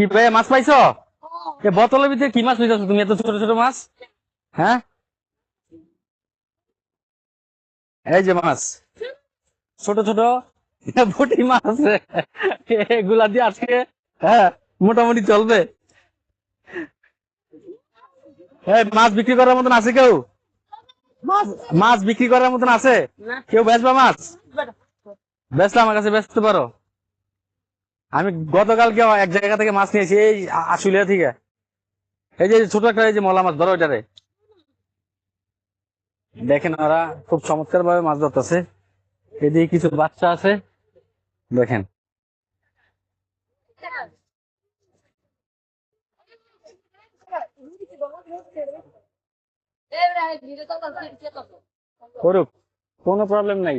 কি ভাই মাছ পাইছো? এ, বোতলের ভিতরে কি মাছ পাইছো তুমি? এত ছোট ছোট মাছ? হ্যাঁ? এই যে মাছ। ছোট ছোট বটি মাছ। এগুলা দিয়ে আজকে হ্যাঁ মোটামুটি চলবে। মাছ বিক্রি করার মতন আছে কেউ? মাছ বিক্রি করার মতন আছে? কেউ বেচবা মাছ? বেচলে আমার কাছে বেচতে পারো। আমি গতকালকে এক জায়গা থেকে মাছ নিয়েছি, এই আশুলিয়া থেকে। এই যে ছোট একটা, এই যে মলা মাছ, ধরো ওইটারে দেখেন ওরা খুব চমৎকার ভাবে মাছ ধরতেছে। এদিকে কিছু বাচ্চা আছে, দেখেন। করুক, কোনো প্রবলেম নাই।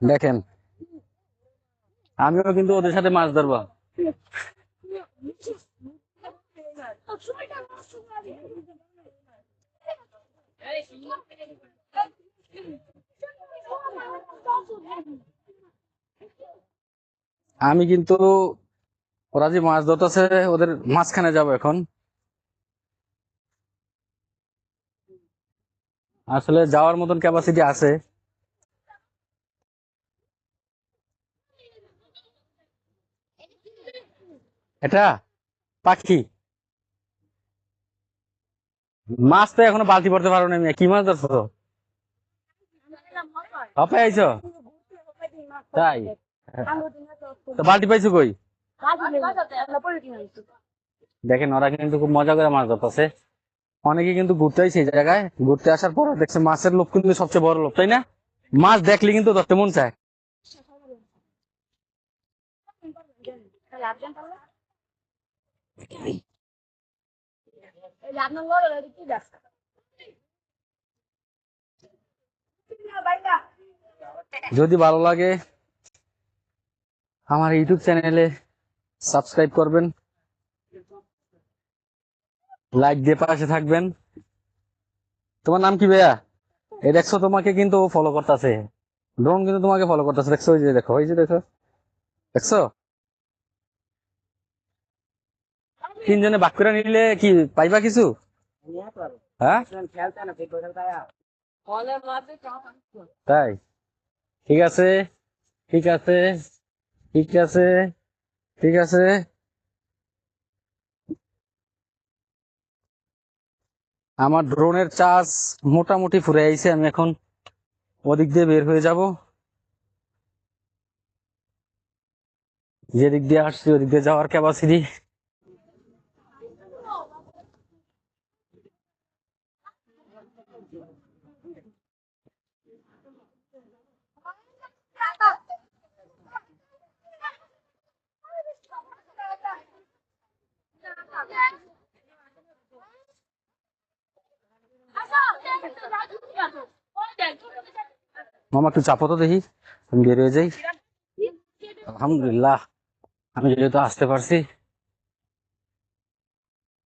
দেখেন। আমিও কিন্তু ওদের সাথে মাছ ধরবো। আমি কিন্তু, ওরা যে মাছ ধরতেছে, ওদের মাঝখানে যাব এখন। আসলে যাওয়ার মতন ক্যাপাসিটি আছে। এটা পাখি। মাছ তো এখনও বালতি পড়তে পারো না কি মাছ ধরছো? অপে আইছো? তাই? তো বালতি পাইছো কই? দেখেন, ওরা কিন্তু খুব মজা করে মাছ ধরতেছে। অনেকে কিন্তু ঘুরতে আইছে এই জায়গায়। ঘুরতে আসার পর দেখছে মাছের লোভ কিন্তু সবচেয়ে বড় লোভ, তাই না? মাছ দেখলে কিন্তু ধরতে মন চায়। যদি ভালো লাগে আমার ইউটিউব চ্যানেলে সাবস্ক্রাইব করবেন লাইক দিয়ে পাশে থাকবেন। তোমার নাম কি ভাইয়া? এই দেখছ তোমাকে কিন্তু ফলো করতেছে। ড্রোন কিন্তু তোমাকে ফলো করতেছে। দেখছ ওই যে দেখো ওই যে দেখো। দেখছ? তিনজনে বাক করে নিলে কি পাইবা কিছু? হ্যাঁ? তাই? ঠিক আছে ঠিক আছে ঠিক আছে ঠিক আছে। আমার ড্রোনের চার্জ মোটামুটি ফুরে আইছে, আমি এখন ওদিক দিয়ে বের হয়ে যাব। যেদিক দিয়ে আসছি, ওদিক দিয়ে যাওয়ার ক্যাপাসিটি মামা একটু চাপো তো দেখি। আমি বের হয়ে যাই। আলহামদুলিল্লাহ আমি যেহেতু আসতে পারছি।